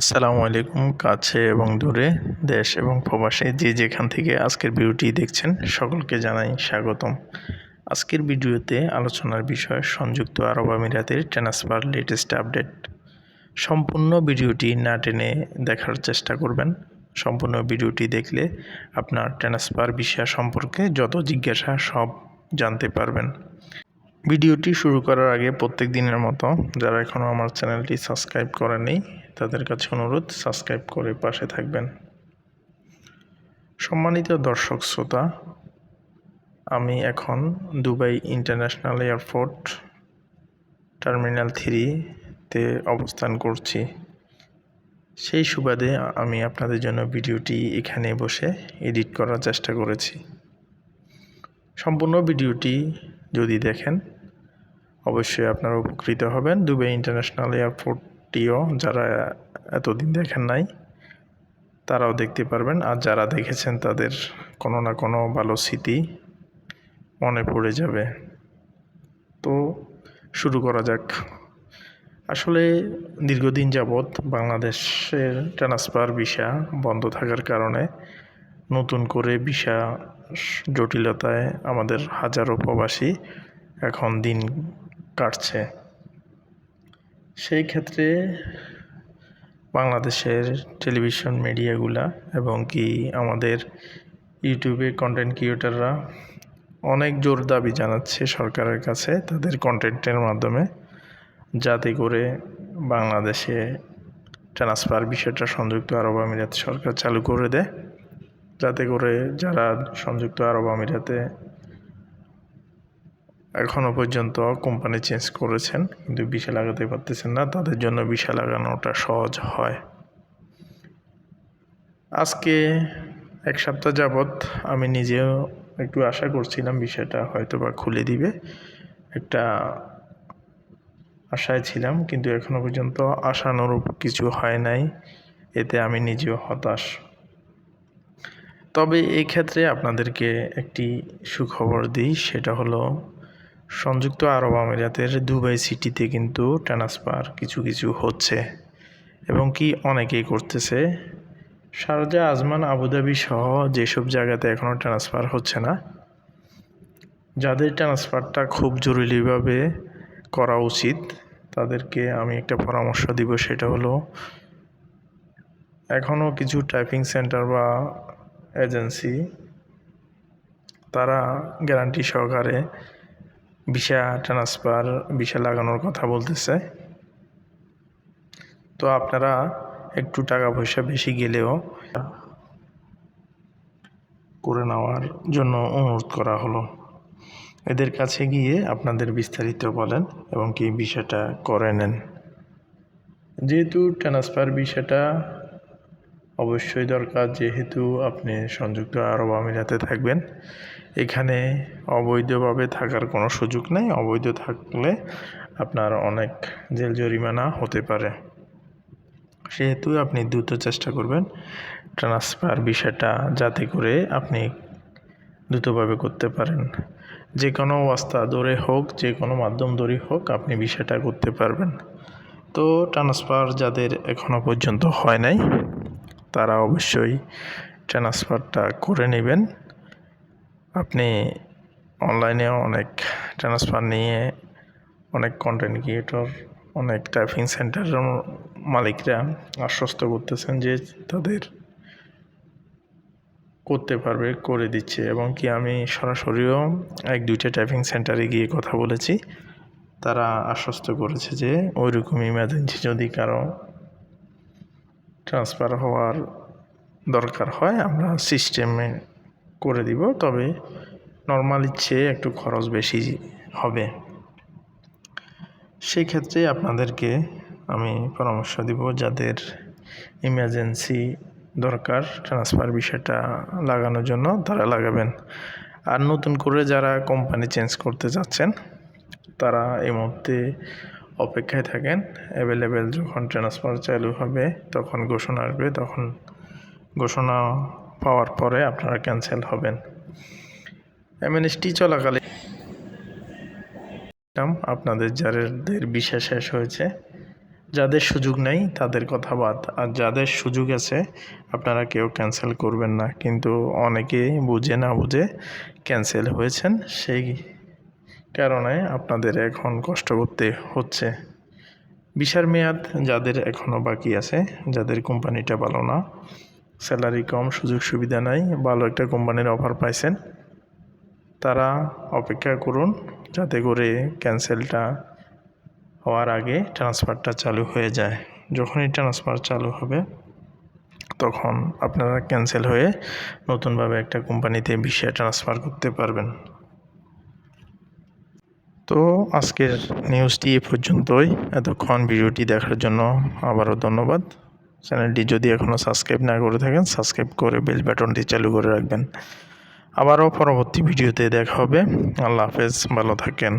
আসসালামু আলাইকুম, কাছে এবং দূরে, দেশ এবং প্রবাসে যে যেখান থেকে আজকের ভিডিওটি দেখছেন সকলকে জানাই স্বাগতম। আজকের ভিডিওতে আলোচনার বিষয় সংযুক্ত আরব আমিরাতের ট্রান্সফার লেটেস্ট আপডেট। সম্পূর্ণ ভিডিওটি না টেনে দেখার চেষ্টা করবেন। সম্পূর্ণ ভিডিওটি দেখলে আপনার ট্রান্সফার বিষয় সম্পর্কে যত জিজ্ঞাসা সব জানতে পারবেন। ভিডিওটি শুরু করার আগে প্রত্যেক দিনের মতো যারা এখনও আমার চ্যানেলটি সাবস্ক্রাইব করেনি তাদের কাছে অনুরোধ, সাবস্ক্রাইব করে পাশে থাকবেন। সম্মানিত দর্শক শ্রোতা, আমি এখন দুবাই ইন্টারন্যাশনাল এয়ারপোর্ট টার্মিনাল থ্রিতে অবস্থান করছি। সেই সুবাদে আমি আপনাদের জন্য ভিডিওটি এখানে বসে এডিট করার চেষ্টা করেছি। সম্পূর্ণ ভিডিওটি যদি দেখেন, অবশ্যই আপনারা উপকৃত হবেন। দুবাই ইন্টারন্যাশনাল এয়ারপোর্টটিও যারা এতদিন দেখেন নাই, তারাও দেখতে পারবেন। আর যারা দেখেছেন, তাদের কোনো না কোনো ভালো স্মৃতি মনে পড়ে যাবে। তো শুরু করা যাক। আসলে দীর্ঘদিন যাবৎ বাংলাদেশের ট্রান্সফার ভিসা বন্ধ থাকার কারণে নতুন করে ভিসা জটিলতায় আমাদের হাজারো প্রবাসী এখন দিন কাটছে। সেই ক্ষেত্রে বাংলাদেশের টেলিভিশন মিডিয়াগুলা এবং কি আমাদের ইউটিউবে কন্টেন্ট ক্রিয়েটাররা অনেক জোর দাবি জানাচ্ছে সরকারের কাছে তাদের কন্টেন্টের মাধ্যমে, যাতে করে বাংলাদেশে ট্রান্সফার বিষয়টা সংযুক্ত আরব আমিরাত সরকার চালু করে দেয়। যাতে করে যারা সংযুক্ত আরব আমিরাতে এখনও পর্যন্ত কোম্পানি চেঞ্জ করেছেন, কিন্তু বিষা লাগাতে পারতেছেন না, তাদের জন্য বিষা লাগানোটা সহজ হয়। আজকে এক সপ্তাহ যাবৎ আমি নিজেও একটু আশা করছিলাম বিষয়টা হয়তো বা খুলে দিবে। একটা আশায় ছিলাম, কিন্তু এখনও পর্যন্ত আশানুরূপ কিছু হয় নাই। এতে আমি নিজেও হতাশ। তবে এই ক্ষেত্রে আপনাদেরকে একটি সুখবর দিই, সেটা হলো সংযুক্ত আরব আমিরাতের দুবাই সিটিতে কিন্তু ট্রান্সফার কিছু কিছু হচ্ছে এবং কি অনেকেই করতেছে। শারজা, আজমান আবুধাবি সহ যেসব জায়গাতে এখনও ট্রান্সফার হচ্ছে না, যাদের ট্রান্সফারটা খুব জরুরিভাবে করা উচিত, তাদেরকে আমি একটা পরামর্শ দিব, সেটা হলো এখনও কিছু টাইপিং সেন্টার বা এজেন্সি, তারা গ্যারান্টি সহকারে ভিসা ট্রান্সফার ভিসা লাগানোর কথা বলতেছে। তো আপনারা একটু টাকা পয়সা বেশি গেলেও করে নেওয়ার জন্য অনুরোধ করা হলো। এদের কাছে গিয়ে আপনাদের বিস্তারিত বলেন এবং কি বিষয়টা করে নেন। যেহেতু ট্রান্সফার বিষয়টা অবশ্যই দরকার যেহেতু আপনি সংযুক্ত আরব আমিরাতে থাকবেন। এখানে অবৈধভাবে থাকার কোনো সুযোগ নেই। অবৈধ থাকলে আপনার অনেক জেল জরিমানা হতে পারে। সেহেতু আপনি দ্রুত চেষ্টা করবেন ট্রান্সফার বিষয়টা যাতে করে আপনি দ্রুতভাবে করতে পারেন। যে কোনো অবস্থা ধরে হোক, যে কোনো মাধ্যম ধরে হোক, আপনি বিষয়টা করতে পারবেন। তো ট্রান্সফার যাদের এখনও পর্যন্ত হয় নাই তারা অবশ্যই ট্রান্সফারটা করে নেবেন। আপনি অনলাইনে অনেক ট্রান্সফার নিয়ে অনেক কন্টেন্ট ক্রিয়েটর অনেক টাইপিং সেন্টারের মালিকরা আশ্বস্ত করতেছেন যে তাদের করতে পারবে, করে দিচ্ছে এবং কি আমি সরাসরিও এক, দুইটা টাইপিং সেন্টারে গিয়ে কথা বলেছি। তারা আশ্বস্ত করেছে যে ওই রকম ইমার্জেন্সি যদি কারও ট্রান্সফার হওয়ার দরকার হয়, আমরা সিস্টেমে করে দিব, তবে নর্মালির চেয়ে একটু খরচ বেশি হবে। সেই ক্ষেত্রে আপনাদেরকে আমি পরামর্শ দিব যাদের ইমার্জেন্সি দরকার ট্রান্সফার বিষয়টা লাগানোর জন্য, তারা লাগাবেন। আর নতুন করে যারা কোম্পানি চেঞ্জ করতে যাচ্ছেন, তারা এই মুহূর্তে অপেক্ষায় থাকেন। অ্যাভেলেবেল যখন ট্রান্সফার চালু হবে, তখন ঘোষণা আসবে। তখন ঘোষণা পাওয়ার পরে আপনারা ক্যান্সেল হবেন। এমএনএসটি চলাকালে আপনাদের যাদের বিষয় শেষ হয়েছে, যাদের সুযোগ নেই তাদের কথা বাদ। আর যাদের সুযোগ আছে, আপনারা কেউ ক্যান্সেল করবেন না। কিন্তু অনেকেই বুঝে না বুঝে ক্যান্সেল হয়েছেন, সেই কারণে আপনাদের এখন কষ্ট করতে হচ্ছে। বিশার মেয়াদ যাদের এখনও বাকি আছে, যাদের কোম্পানিটা ভালো না, স্যালারি কম, সুযোগ সুবিধা নাই, ভালো একটা কোম্পানির অফার পাইছেন, তারা অপেক্ষা করুন যাতে করে ক্যান্সেলটা হওয়ার আগে ট্রান্সফারটা চালু হয়ে যায়। যখনই ট্রান্সফার চালু হবে, তখন আপনারা ক্যান্সেল হয়ে নতুনভাবে একটা কোম্পানিতে বিষয় ট্রান্সফার করতে পারবেন। তো আজকের নিউজটি এ পর্যন্তই। এতক্ষণ ভিডিওটি দেখার জন্য আবারও ধন্যবাদ। চ্যানেলটি যদি এখনও সাবস্ক্রাইব না করে থাকেন সাবস্ক্রাইব করে বেল বাটনটি চালু করে রাখবেন। আবারও পরবর্তী ভিডিওতে দেখা হবে। আল্লাহ হাফেজ, ভালো থাকেন।